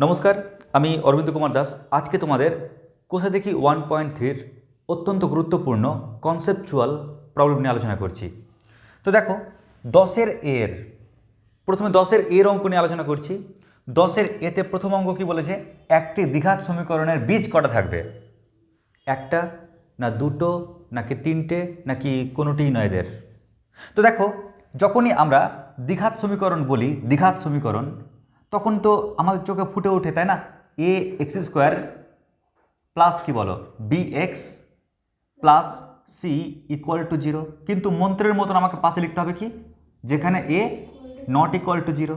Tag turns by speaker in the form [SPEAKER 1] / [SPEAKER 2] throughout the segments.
[SPEAKER 1] নমস্কার, আমি অরবিন্দ কুমার দাস। আজকে তোমাদের কোষা দেখি ওয়ান পয়েন্ট থ্রির অত্যন্ত গুরুত্বপূর্ণ কনসেপচুয়াল প্রবলেম নিয়ে আলোচনা করছি। তো দেখো, দশের এর, প্রথমে দশের এর অঙ্ক নিয়ে আলোচনা করছি। দশের এতে প্রথম অঙ্ক কি বলেছে? একটি দ্বিঘাত সমীকরণের বীজ কটা থাকবে? একটা, না দুটো, নাকি তিনটে, নাকি কোনোটিই নয় এদের? তো দেখো, যখনই আমরা দ্বিঘাত সমীকরণ বলি, দ্বিঘাত সমীকরণ তখন তো আমাদের চোখে ফুটে ওঠে, তাই না? এ এক্স স্কোয়ার প্লাস কি বলো? B X plus C equal to zero কিন্তু মন্ত্রের মতন আমাকে পাশে লিখতে হবে কি? যেখানে A not equal to zero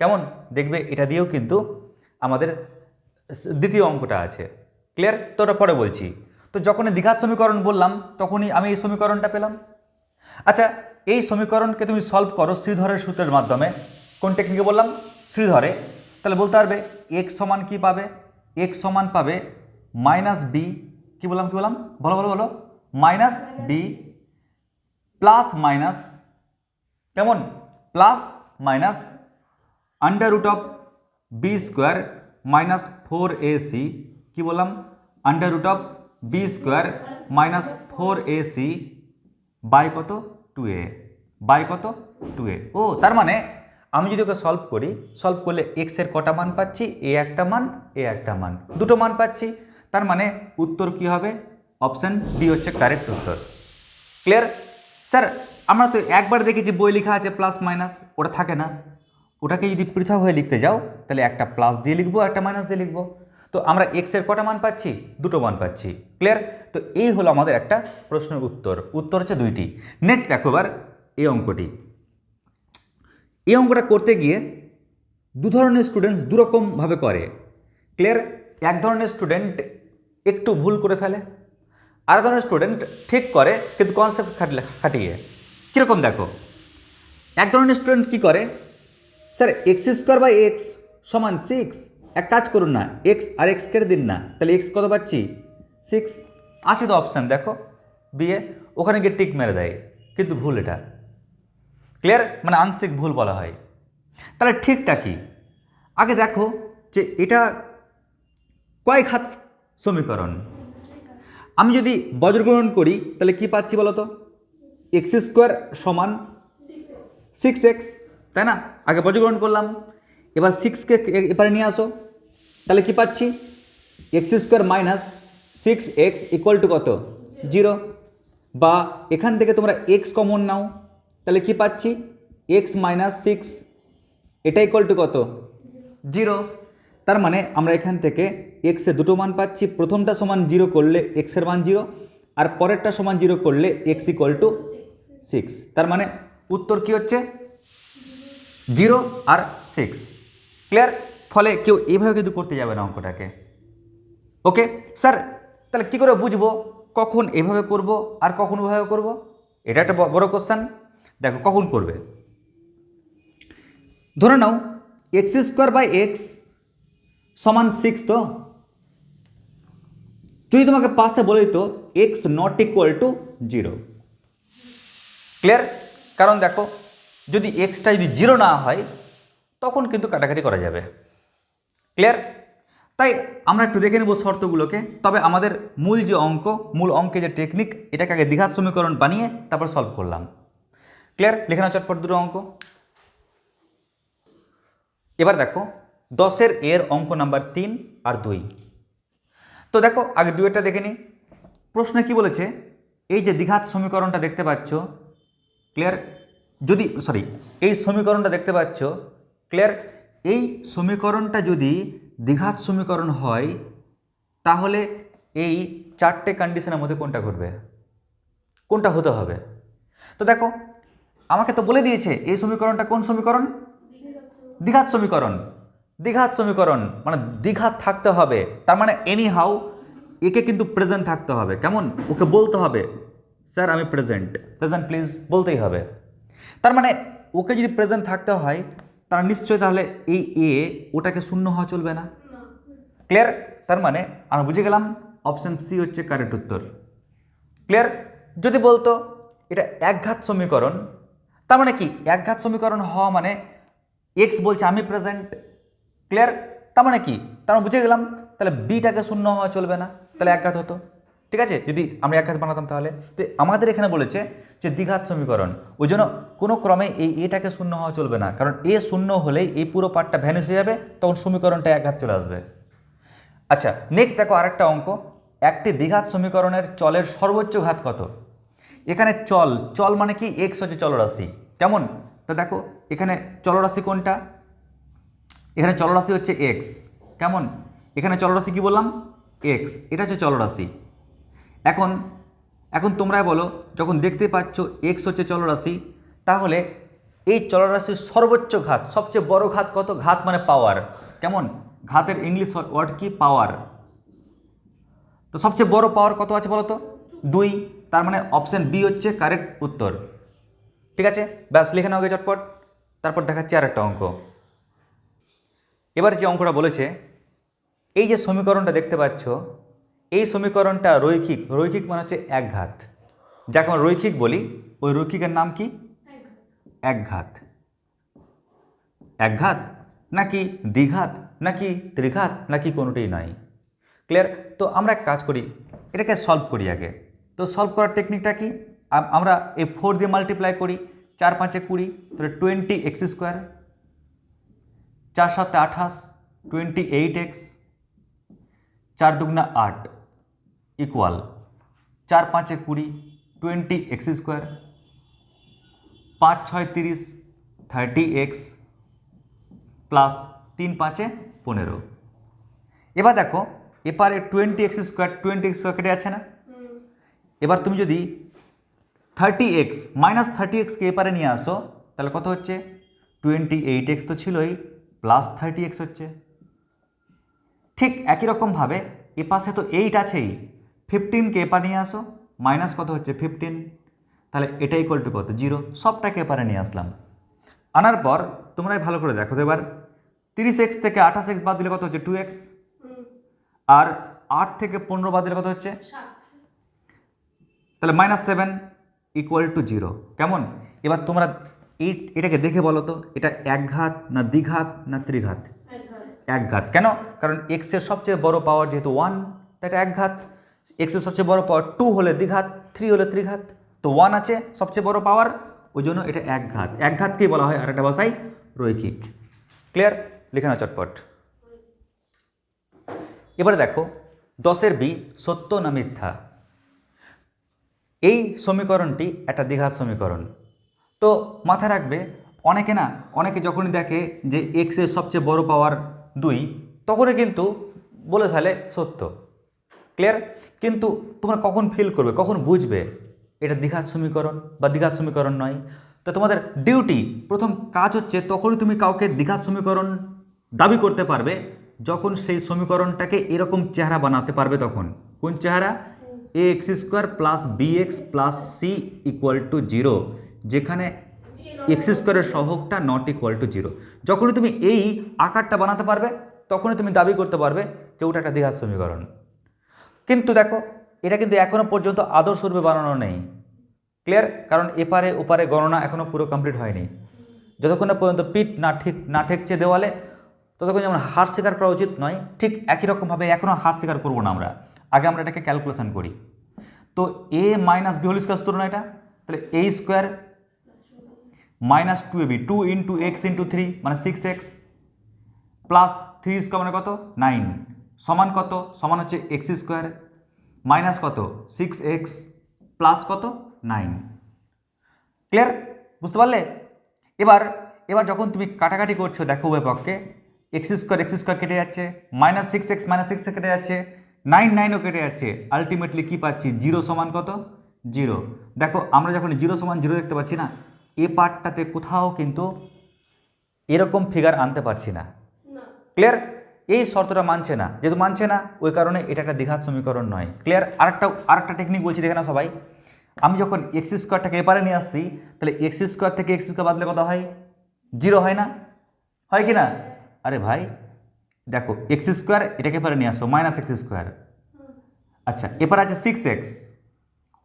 [SPEAKER 1] কেমন? দেখবে এটা দিয়েও কিন্তু আমাদের দ্বিতীয় অঙ্কটা আছে। ক্লিয়ার তো ওটা পরে বলছি। তো যখনই দ্বিঘাত সমীকরণ বললাম, তখনই আমি এই সমীকরণটা পেলাম। আচ্ছা এই সমীকরণকে তুমি সলভ করো শ্রীধরের সূত্রের মাধ্যমে। কোন টেকনিকে বললাম? শ্রীধরে তাহলে বলতে পারবে এক্স সমান কি পাবে? এক্স সমান পাবে মাইনাস বি কি বললাম কি বললাম? বলো বলো বলো মাইনাস বি প্লাস মাইনাস কেমন? Plus minus under root of B square minus four A C কী বললাম? Under root of B square minus four A C by কত? টু এ বাই কত? টু এ ও, তার মানে আমি যদি ওকে সলভ করি সলভ করলে এক্সের কটা মান পাচ্ছি? এ একটা মান, এ একটা মান। দুটো মান পাচ্ছি। তার মানে উত্তর কি হবে? অপশান বি হচ্ছে কারেক্ট উত্তর। ক্লিয়ার স্যার আমরা তো একবার দেখেছি বই লেখা আছে প্লাস মাইনাস ওটা থাকে না। ওটাকে যদি পৃথক হয়ে লিখতে যাও, তাহলে একটা প্লাস দিয়ে লিখব, একটা মাইনাস দিয়ে লিখব। তো আমরা এক্সের কটা মান পাচ্ছি? দুটো মান পাচ্ছি। ক্লিয়ার তো এই হলো আমাদের একটা প্রশ্নের উত্তর। উত্তর হচ্ছে দুইটি। নেক্সট দেখো এবার এই অঙ্কটি। এই অঙ্কটা করতে গিয়ে দু ধরনের স্টুডেন্টস দুরকমভাবে করে। ক্লিয়ার এক ধরনের স্টুডেন্ট একটু ভুল করে ফেলে, আর ধরনের স্টুডেন্ট ঠিক করে, কিন্তু কনসেপ্ট খাটলে খাটিয়ে। কীরকম দেখো? এক ধরনের স্টুডেন্ট কী করে? Sir X square by X সমান সিক্স এক কাজ করুন না এক্স আর এক্স কেটে দিন না, তাহলে এক্স কত পাচ্ছি? সিক্স আছে তো অপশান দেখো। বিয়ে, ওখানে গিয়ে টিক মেরে দেয়, কিন্তু ভুল এটা। ক্লিয়ার মানে আংশিক ভুল বলা হয়। তাহলে ঠিকটা কি? আগে দেখো যে এটা কয় ঘাত সমীকরণ। আমি যদি বজ্রগ্রহণ করি, তাহলে কি পাচ্ছি বলো তো? এক্স স্কোয়ার সমান সিক্স এক্স তাই না? আগে বজ্রগ্রহণ করলাম। এবার সিক্সকে এপারে নিয়ে আসো। তাহলে কি পাচ্ছি? X square minus six x equal to কত? জিরো বা এখান থেকে তোমরা এক্স কমন নাও। তাহলে কি পাচ্ছি? এক্স মাইনাস সিক্স এটা ইকুয়াল টু কত? জিরো তার মানে আমরা এখান থেকে এক্সের দুটো মান পাচ্ছি। প্রথমটা সমান জিরো করলে এক্সের মান জিরো আর পরেরটা সমান জিরো করলে এক্স ইকুয়াল টু সিক্স তার মানে উত্তর কি হচ্ছে? জিরো আর সিক্স ক্লিয়ার ফলে কেউ এইভাবে কিন্তু করতে যাবে না অঙ্কটাকে। ওকে স্যার তাহলে কী করে বুঝব? কখন এভাবে করব আর কখন ওভাবে করব? এটা একটা বড় কোশ্চেন দেখো, কখন করবে? ধরে নাও, এক্স স্কোয়ার বাই এক্স সমান সিক্স তো। যদি তোমাকে পাশে বলে দিত x not equal to zero clear কারণ দেখো, যদি এক্সটা যদি জিরো না হয়, তখন কিন্তু কাটাকাটি করা যাবে। ক্লিয়ার তাই আমরা একটু দেখে নেব শর্তগুলোকে। তবে আমাদের মূল যে অঙ্ক, মূল অঙ্কে যে টেকনিক এটাকে আগে দ্বিঘাত সমীকরণ বানিয়ে তারপর সলভ করলাম। ক্লিয়ার লেখানো চটপট দুটো অঙ্ক। এবার দেখো, দশের এর অঙ্ক নাম্বার তিন আর দুই। তো দেখো, আগে দুয়েরটা দেখে নিই। প্রশ্নে কি বলেছে? এই যে দ্বিঘাত সমীকরণটা দেখতে পাচ্ছ ক্লিয়ার যদি সরি এই সমীকরণটা দেখতে পাচ্ছ ক্লিয়ার এই সমীকরণটা যদি দ্বিঘাত সমীকরণ হয়, তাহলে এই চারটে কন্ডিশনের মধ্যে কোনটা ঘটবে? কোনটা হতে হবে? তো দেখো আমাকে তো বলে দিয়েছে, এই সমীকরণটা কোন সমীকরণ? দ্বিঘাত সমীকরণ। দ্বিঘাত সমীকরণ মানে দ্বিঘাত থাকতে হবে। তার মানে এনি হাউ একে কিন্তু প্রেজেন্ট থাকতে হবে। কেমন? ওকে বলতে হবে। স্যার, আমি প্রেজেন্ট প্রেজেন্ট প্লিজ বলতেই হবে। তার মানে ওকে যদি প্রেজেন্ট থাকতে হয়, তার নিশ্চয়ই তাহলে এই এ ওটাকে শূন্য হওয়া চলবে না। ক্লিয়ার তার মানে আমরা বুঝে গেলাম অপশান সি হচ্ছে কারেক্ট উত্তর। ক্লিয়ার যদি বলতো, এটা একঘাত সমীকরণ তার মানে কি? একঘাত সমীকরণ হওয়া মানে এক্স বলছে আমি প্রেজেন্ট ক্লিয়ার তার মানে কি? তার মানে বুঝে গেলাম, তাহলে বিটাকে শূন্য হওয়া চলবে না, তাহলে একঘাত হতো। ঠিক আছে? যদি আমরা একঘাত বানাতাম তাহলে। তো আমাদের এখানে বলেছে যে দ্বিঘাত সমীকরণ, ওই জন্য কোনো ক্রমে এই এটাকে শূন্য হওয়া চলবে না, কারণ এ শূন্য হলেই এই পুরো পার্টটা ভ্যানিশ হয়ে যাবে, তখন সমীকরণটা একঘাত চলে আসবে। আচ্ছা নেক্সট দেখো আরেকটা অঙ্ক, একটি দ্বিঘাত সমীকরণের চলের সর্বোচ্চ ঘাত কত? এখানে চল চল মানে কি? এক্স হচ্ছে চলরাশি। কেমন? তো দেখো, এখানে চলরাশি কোনটা? এখানে চলরাশি হচ্ছে এক্স কেমন? এখানে চলরাশি কি বললাম? এক্স এটা হচ্ছে চলরাশি। এখন এখন তোমরা বলো, যখন দেখতে পাচ্ছ এক্স হচ্ছে চলরাশি, তাহলে এই চলরাশির সর্বোচ্চ ঘাত, সবচেয়ে বড় ঘাত কত? ঘাত মানে পাওয়ার কেমন? ঘাতের ইংলিশ ওয়ার্ড কি? পাওয়ার তো সবচেয়ে বড় পাওয়ার কত আছে বলো তো দুই। তার মানে অপশান বি হচ্ছে কারেক্ট উত্তর। ঠিক আছে? ব্যাস, লিখে নাও চটপট। তারপর দেখাচ্ছি আর একটা অঙ্ক। এবার যে অঙ্কটা বলেছে, এই যে সমীকরণটা দেখতে পাচ্ছ, এই সমীকরণটা রৈখিক রৈখিক মানে হচ্ছে একঘাত। যাকে আমরা রৈখিক বলি, ওই রৈখিকের নাম কি? একঘাত। একঘাত? নাকি দ্বিঘাত? নাকি ত্রিঘাত? নাকি কোনোটাই নয়। ক্লিয়ার তো আমরা এক কাজ করি, এটাকে সলভ করি আগে। তো সলভ করার টেকনিকটা কি? আম- আমরা এই ফোর দিয়ে মাল্টিপ্লাই করি, চার পাঁচে কুড়ি, তাহলে টোয়েন্টি এক্স স্কোয়ার চার সাতে আঠাশ টোয়েন্টি এইট এক্স চার দুগুণা আট ইকুয়াল চার পাঁচে কুড়ি টোয়েন্টি এক্স স্কোয়ার পাঁচ ছয় তিরিশ থার্টি এক্স প্লাস তিন পাঁচে পনেরো। এবার দেখো, এপারে twenty x square twenty x square কেটে যাচ্ছে না? এবার তুমি যদি থার্টি এক্স মাইনাস থার্টি এক্সকে এপারে নিয়ে আসো তাহলে কত হচ্ছে? টোয়েন্টি এইট এক্স তো ছিলই প্লাস থার্টি এক্স হচ্ছে। ঠিক একই রকমভাবে এ পাশে তো এইট আছেই। ফিফটিনকে এপারে নিয়ে আসো মাইনাস কত হচ্ছে? ফিফটিন তাহলে এটা ইকুয়াল টু কত? জিরো সবটাকে এপারে নিয়ে আসলাম। আনার পর তোমরাই ভালো করে দেখো তো এবার। তিরিশ এক্স থেকে আঠাশ এক্স বাদ দিলে কত হচ্ছে? টু এক্স আর আট থেকে পনেরো বাদ দিলে কত হচ্ছে? তাহলে minus seven equal to zero কেমন? এবার তোমরা এই এটাকে দেখে বলো তো এটা একঘাত না দ্বিঘাত না ত্রিঘাত? একঘাত কেন? কারণ এক্সের সবচেয়ে বড় পাওয়ার যেহেতু ওয়ান তাই এটা একঘাত এক্সের সবচেয়ে বড় পাওয়ার টু হলে দ্বিঘাত থ্রি হলে ত্রিঘাত। তো ওয়ান আছে সবচেয়ে বড় পাওয়ার ওই জন্য এটা একঘাত একঘাতকেই বলা হয় আর একটা ভাষায় রৈখিক। ক্লিয়ার লিখে নাও চটপট। এবারে দেখো দশের বি সত্য না মিথ্যা? এই সমীকরণটি একটা দ্বিঘাত সমীকরণ। তো মাথায় রাখবে, অনেকে না, অনেকে যখনই দেখে যে এক্সের সবচেয়ে বড় পাওয়ার দুই, তখনই কিন্তু বলে ফেলে সত্য। ক্লিয়ার কিন্তু তোমরা কখন ফিল করবে, কখন বুঝবে এটা দ্বিঘাত সমীকরণ বা দ্বিঘাত সমীকরণ নয়? তো তোমাদের ডিউটি প্রথম কাজ হচ্ছে তখনই তুমি কাউকে দ্বিঘাত সমীকরণ দাবি করতে পারবে, যখন সেই সমীকরণটাকে এরকম চেহারা বানাতে পারবে তখন। কোন চেহারা? A x square plus b x plus c equal to zero যেখানে এক্স স্কোয়ারের সহগটা নট ইকুয়াল টু জিরো যখনই তুমি এই আকারটা বানাতে পারবে, তখনই তুমি দাবি করতে পারবে যে ওটা একটা দ্বিঘাত সমীকরণ। কিন্তু দেখো, এটা কিন্তু এখনও পর্যন্ত আদর্শ রূপে বানানো নেই। ক্লিয়ার কারণ এপারে ওপারে গণনা এখনও পুরো কমপ্লিট হয়নি। যতক্ষণ না পর্যন্ত পিঠ না ঠিক, না ঠেকছে দেওয়ালে, ততক্ষণ যেমন হার স্বীকার করা উচিত নয়, ঠিক একই রকমভাবে এখনও হার স্বীকার করব না আমরা। আগে আমরা এটাকে ক্যালকুলেশন করি। তো a minus b whole square সূত্র না এটা। তাহলে a square minus two a b two into x into three মানে six x plus three square মানে কত? নাইন সমান কত? সমান হচ্ছে এক্স স্কোয়ার মাইনাস কত? সিক্স এক্স প্লাস কত? নাইন ক্লিয়ার বুঝতে পারলে? এবার এবার যখন তুমি কাটাকাটি করছ দেখো উভয় পক্ষে এক্স স্কোয়ার এক্স স্কোয়ার কেটে যাচ্ছে minus six x minus six কেটে যাচ্ছে নাইন নাইনও কেটে যাচ্ছে। আলটিমেটলি কী পাচ্ছি? জিরো সমান কত? জিরো। দেখো আমরা যখন জিরো সমান জিরো দেখতে পাচ্ছি না এ পার্টটাতে কোথাও কিন্তু এরকম ফিগার আনতে পারছি না। ক্লিয়ার এই শর্তটা মানছে না। যেহেতু মানছে না ওই কারণে এটা একটা দ্বিঘাত সমীকরণ নয়। ক্লিয়ার আরেকটা আরেকটা টেকনিক বলছি দেখে না সবাই। আমি যখন এক্স স্কোয়ারটাকে এপারে নিয়ে আসছি তাহলে এক্স স্কোয়ার থেকে এক্স স্কোয়ার বাদলে কত হয়? জিরো হয় না? হয় কি না? আরে ভাই দেখো এক্স স্কোয়ার এটাকে এপারে নিয়ে আসো মাইনাস এক্স স্কোয়ার আচ্ছা এপারে আছে সিক্স এক্স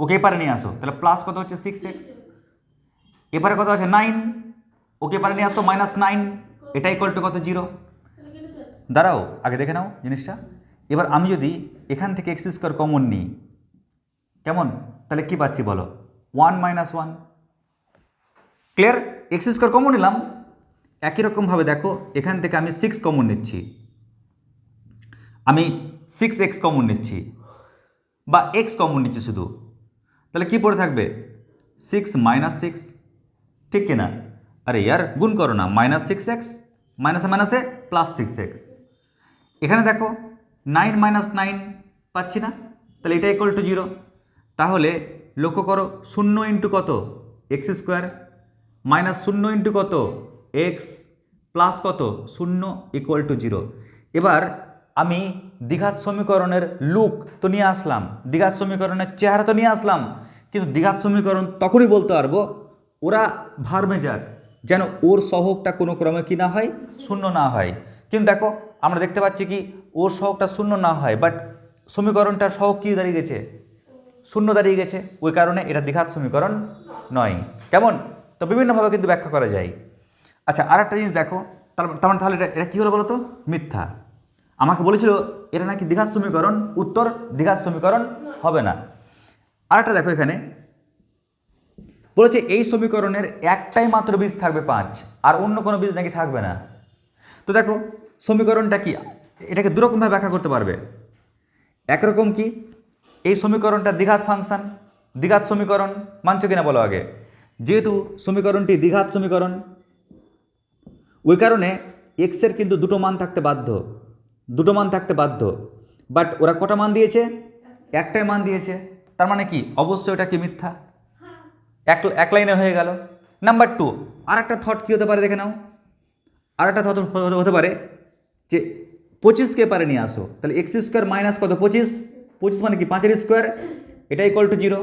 [SPEAKER 1] ওকে এপারে নিয়ে আসো, তাহলে প্লাস কত হচ্ছে সিক্স এক্স এবারে কত আছে নাইন ওকে এবারে নিয়ে আসো মাইনাস নাইন এটা ইকুয়াল টু কত? জিরো দাঁড়াও, আগে দেখে নাও জিনিসটা। এবার আমি যদি এখান থেকে এক্স স্কোয়ার কমন নিই, কেমন? তাহলে কি পাচ্ছি বলো? One minus one clear x square common নিলাম। একই রকমভাবে দেখো, এখান থেকে আমি সিক্স কমন নিচ্ছি। আমি সিক্স এক্স কমন নিচ্ছি বা এক্স কমন নিচ্ছি শুধু। তাহলে কি পড়ে থাকবে? সিক্স মাইনাস সিক্স ঠিক কিনা আরে ইয়ার, গুণ করো না মাইনাস সিক্স এক্স মাইনাসে মাইনাসে প্লাস সিক্স এক্স এখানে দেখো নাইন মাইনাস নাইন পাচ্ছি না, তাহলে এটা ইকুয়াল টু জিরো তাহলে লক্ষ্য করো, শূন্য ইন্টু কত? এক্স স্কোয়ার মাইনাস শূন্য ইন্টু কত? এক্স প্লাস কত? শূন্য ইকুয়াল টু জিরো এবার আমি দ্বিঘাত সমীকরণের লুক তো নিয়ে আসলাম দ্বিঘাত সমীকরণের চেহারা তো নিয়ে আসলাম, কিন্তু দ্বিঘাত সমীকরণ তখনই বলতে পারব, ওরা ভার মেজার যেন ওর সহগটা কোনো ক্রমে কি না হয়, শূন্য না হয়। কিন্তু দেখো, আমরা দেখতে পাচ্ছি কি, ওর সহগটা শূন্য না হয় বাট সমীকরণটার সহগ কি দাঁড়িয়ে গেছে? শূন্য দাঁড়িয়ে গেছে, ওই কারণে এটা দ্বিঘাত সমীকরণ নয়। কেমন? তো বিভিন্নভাবে কিন্তু ব্যাখ্যা করা যায়। আচ্ছা আর একটা জিনিস দেখো, তার তার মানে তাহলে এটা এটা কী হলো বলো তো মিথ্যা। আমাকে বলেছিল, এটা নাকি দীঘার সমীকরণ? উত্তর, দীঘার সমীকরণ হবে না। আর একটা দেখো এখানে। বলেছে, এই সমীকরণের একটাই মাত্র বীজ থাকবে পাঁচ, আর অন্য কোনো বীজ নাকি থাকবে না। তো দেখো, সমীকরণটা কি? এটাকে দুরকমভাবে ব্যাখ্যা করতে পারবে। একরকম কি? এই সমীকরণটা দ্বিঘাত ফাংশন দ্বিঘাত সমীকরণ, মানছো কিনা বলো আগে। যেহেতু সমীকরণটি দ্বিঘাত সমীকরণ, ওই কারণে এক্সের কিন্তু দুটো মান থাকতে বাধ্য। দুটো মান থাকতে বাধ্য। বাট ওরা কটা মান দিয়েছে? একটাই মান দিয়েছে। তার মানে কি? অবশ্যই ওটা কি মিথ্যা? এক এক লাইনে হয়ে গেল। নাম্বার টু আর একটা থট কী হতে পারে দেখে নাও। আর একটা থট হতে পারে যে পঁচিশকে পারে নিয়ে আসো। তাহলে এক্স স্কোয়ার মাইনাস কত? পঁচিশ। পঁচিশ মানে কি? পাঁচের স্কোয়ার এটা ইকুয়াল টু জিরো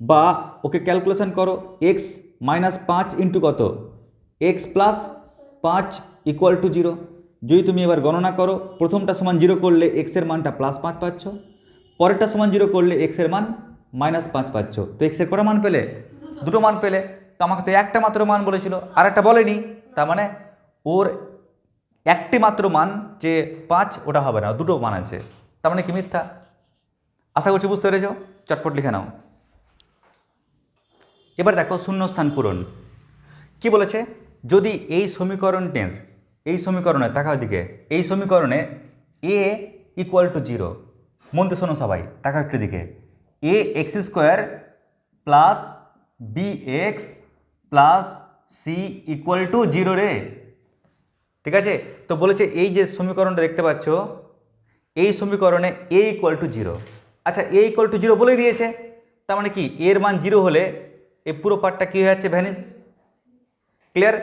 [SPEAKER 1] বা ওকে ক্যালকুলেশন করো এক্স মাইনাস পাঁচ ইন্টু কত? এক্স প্লাস পাঁচ ইকুয়াল টু জিরো যদি তুমি এবার গণনা করো প্রথমটা সমান জিরো করলে এক্সের মানটা প্লাস পাঁচ পাচ্ছ পরেরটা সমান জিরো করলে এক্সের মান মাইনাস পাঁচ পাচ্ছ। তো এক্সের কটা মান পেলে? দুটো। মান পেলে। তো আমাকে তো একটা মাত্র মান বলেছিল আর একটা বলেনি। তার মানে ওর একটি মাত্র মান যে পাঁচ ওটা হবে না দুটো মান আছে। তার মানে কি মিথ্যা? আশা করছি বুঝতে পেরেছ? চটপট লিখে নাও। এবার দেখো শূন্যস্থান পূরণ। কি বলেছে? যদি এই সমীকরণটির এই সমীকরণে, তাকাও দিকে এই সমীকরণে এ ইকুয়াল টু জিরো মনতে শোনো সবাই, তাকাও একটু দিকে a x square plus b x plus c equal to zero রে। ঠিক আছে? তো বলেছে এই যে সমীকরণটা দেখতে পাচ্ছ, এই সমীকরণে এ ইকুয়াল টু জিরো আচ্ছা এ ইকুয়াল টু জিরো বলেই দিয়েছে। তার মানে কি? এর মান জিরো হলে এই পুরো পার্টটা কী হয়ে যাচ্ছে? ভ্যানিস ক্লিয়ার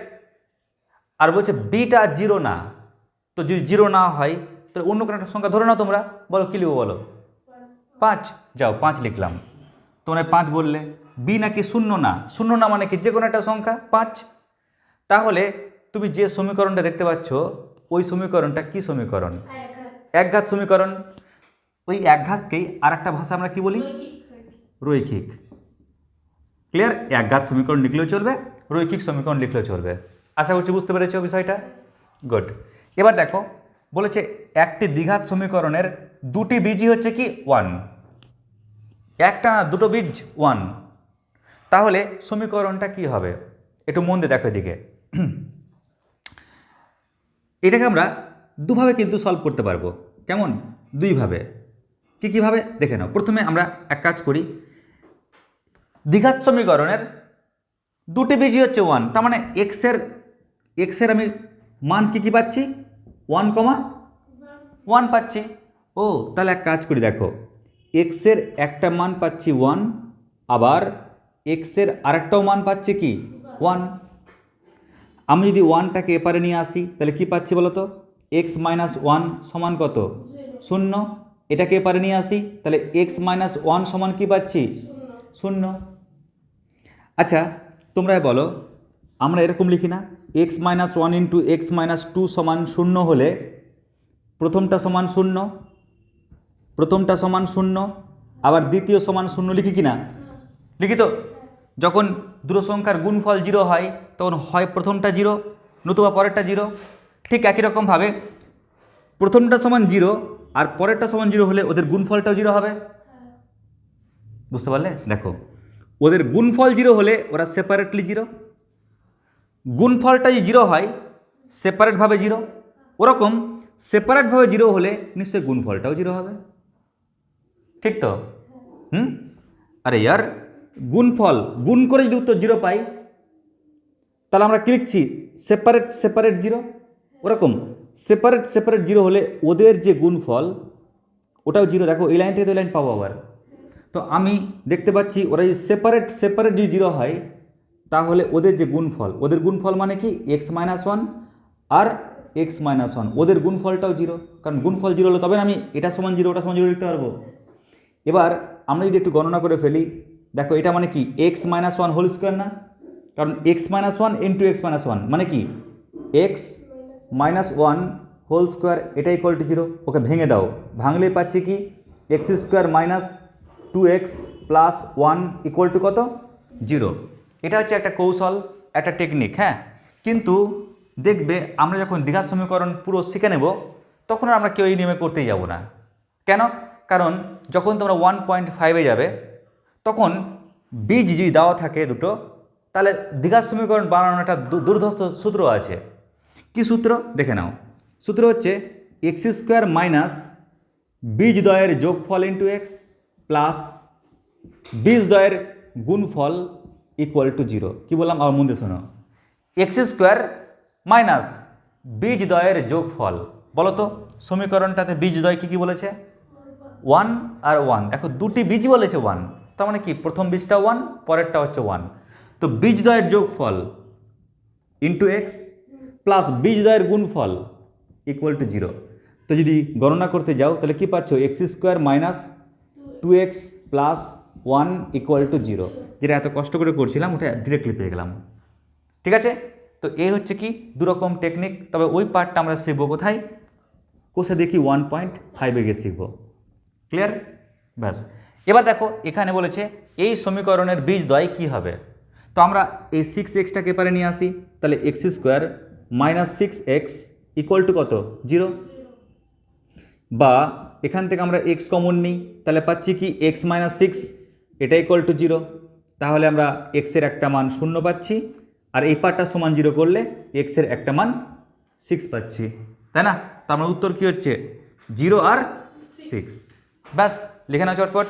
[SPEAKER 1] আর বলছে বিটা জিরো না। তো যদি জিরো না হয়, তাহলে অন্য কোনো একটা সংখ্যা ধরে নাও তোমরা। বলো, কী লিখব বলো? পাঁচ। যাও, পাঁচ লিখলাম। তোমরা পাঁচ বললে, বি নাকি শূন্য না? শূন্য না মানে কি যে কোনো একটা সংখ্যা? পাঁচ। তাহলে তুমি যে সমীকরণটা দেখতে পাচ্ছ, ওই সমীকরণটা কি সমীকরণ? একঘাত সমীকরণ। ওই একঘাতকেই আর একটা ভাষা আমরা কি বলি? রৈখিক। ক্লিয়ার? একঘাত সমীকরণ লিখলেও চলবে, রৈখিক সমীকরণ লিখলেও চলবে। আশা করছি বুঝতে পেরেছ বিষয়টা? গুড এবার দেখো, বলেছে একটি দ্বিঘাত সমীকরণের দুটি বীজই হচ্ছে কি? ওয়ান একটা না দুটো বীজ ওয়ান তাহলে সমীকরণটা কি হবে? একটু মন দিয়ে দেখো এদিকে। এটাকে আমরা দুভাবে কিন্তু সলভ করতে পারব। কেমন? দুইভাবে। কী, কীভাবে? দেখে নাও। প্রথমে আমরা এক কাজ করি। দ্বিঘাত সমীকরণের দুটি বীজই হচ্ছে ওয়ান তার মানে এক্সের এক্সের আমি মান কী কী পাচ্ছি? ওয়ান কমা ওয়ান পাচ্ছি। ও, তাহলে এক কাজ করি, দেখো। এক্সের একটা মান পাচ্ছি ওয়ান আবার এক্সের আরেকটাও মান পাচ্ছি কি? ওয়ান আমি যদি ওয়ানটাকে এপারে নিয়ে আসি, তাহলে কি পাচ্ছি বলো তো? এক্স মাইনাস ওয়ান সমান কত? শূন্য। এটাকে এপারে নিয়ে আসি, তাহলে এক্স মাইনাস ওয়ান সমান কি পাচ্ছি? শূন্য। আচ্ছা তোমরা বলো আমরা এরকম লিখি না x minus one into x minus two সমান শূন্য হলে প্রথমটা সমান শূন্য, প্রথমটা সমান শূন্য, আবার দ্বিতীয় সমান শূন্য লিখি কি না লিখি তো? যখন দুটো সংখ্যার গুণফল জিরো হয়, তখন হয় প্রথমটা জিরো নতুবা পরেরটা জিরো ঠিক একই রকমভাবে প্রথমটা সমান জিরো আর পরেরটা সমান জিরো হলে ওদের গুণফলটাও জিরো হবে। বুঝতে পারলে? দেখো, ওদের গুণফল জিরো হলে ওরা সেপারেটলি জিরো গুণফলটা যদি জিরো হয় সেপারেটভাবে জিরো, ওরকম সেপারেটভাবে জিরো হলে নিশ্চয়ই গুণফলটাও জিরো হবে। ঠিক তো? হুম? আরে ইয়ার গুণফল গুণ করে যদি উত্তর জিরো পাই, তাহলে আমরা কি লিখছি? Separate separate zero? ওরকম সেপারেট সেপারেট জিরো হলে ওদের যে গুণফল ওটাও জিরো। দেখো, এই লাইন থেকে তো লাইন পাবো আবার। তো আমি দেখতে পাচ্ছি, ওরা যদি সেপারেট সেপারেট যদি জিরো হয় তাহলে ওদের যে গুণফল, ওদের গুণফল মানে কি? এক্স মাইনাস ওয়ান আর এক্স মাইনাস ওয়ান ওদের গুণফলটাও জিরো কারণ গুণফল জিরো হলে তবে আমি এটা সমান জিরো ওটা সমান জিরো লিখতে পারব। এবার আমরা যদি একটু গণনা করে ফেলি, দেখো এটা মানে কি? X minus one whole square না? কারণ x minus one into x minus one মানে কি? X minus one whole square এটা ইকুয়াল টু জিরো ওকে ভেঙে দাও। ভাঙলেই পাচ্ছি কি? X square minus two x plus one equal to কত? জিরো এটা হচ্ছে একটা কৌশল, একটা টেকনিক হ্যাঁ? কিন্তু দেখবে আমরা যখন দীঘার সমীকরণ পুরো শিখে নেব, তখন আমরা কেউ এই নিয়মে করতেই যাব না। কেন? কারণ যখন তোমরা ওয়ান পয়েন্ট ফাইভে যাবে, তখন বীজ যদি দেওয়া থাকে দুটো, তাহলে দীঘার সমীকরণ বানানোর একটা দু- দুর্ধর্ষ সূত্র আছে। কি সূত্র? দেখে নাও। সূত্র হচ্ছে এক্স স্কোয়ার মাইনাস বীজ দয়ের যোগফল ইন্টু এক্স প্লাস বীজ দয়ের গুণফল ইকুয়াল টু জিরো কী বললাম? আমার মধ্যে শোনো। এক্স স্কোয়ার মাইনাস বীজ দয়ের যোগফল। বলো তো, সমীকরণটাতে বীজ দয় কী কী বলেছে? ওয়ান আর ওয়ান দেখো, দুটি বীজ বলেছে ওয়ান তার মানে কি? প্রথম বীজটা ওয়ান পরেরটা হচ্ছে ওয়ান তো বীজদ্বয়ের যোগফল ইন্টু এক্স প্লাস বীজদ্বয়ের গুণফল ইকুয়াল টু জিরো তো যদি গণনা করতে যাও, তাহলে কি পাচ্ছ? X square minus two x plus one equal to zero যেটা এত কষ্ট করে করছিলাম, ওটা ডিরেক্টলি পেয়ে গেলাম। ঠিক আছে? তো এই হচ্ছে কি? দুরকম টেকনিক তবে ওই পার্টটা আমরা শিখব কোথায়? কোষে দেখি ওয়ান পয়েন্ট ফাইভে গিয়ে শিখব। ক্লিয়ার ব্যাস। এবার দেখো, এখানে বলেছে, এই সমীকরণের বীজ দয় কী হবে? তো আমরা এই সিক্স এক্সটাকে পারে নিয়ে আসি। তাহলে x square minus six x equal to কত? জিরো বা এখান থেকে আমরা এক্স কমন নিই। তাহলে পাচ্ছি কি? এক্স মাইনাস সিক্স এটা ইকুয়াল টু জিরো তাহলে আমরা এক্সের একটা মান শূন্য পাচ্ছি, আর এই পার্টটা সমান জিরো করলে এক্সের একটা মান সিক্স পাচ্ছি, তাই না? তার মানে উত্তর কী হচ্ছে? জিরো আর সিক্স ব্যাস, লেখে নাও চটপট।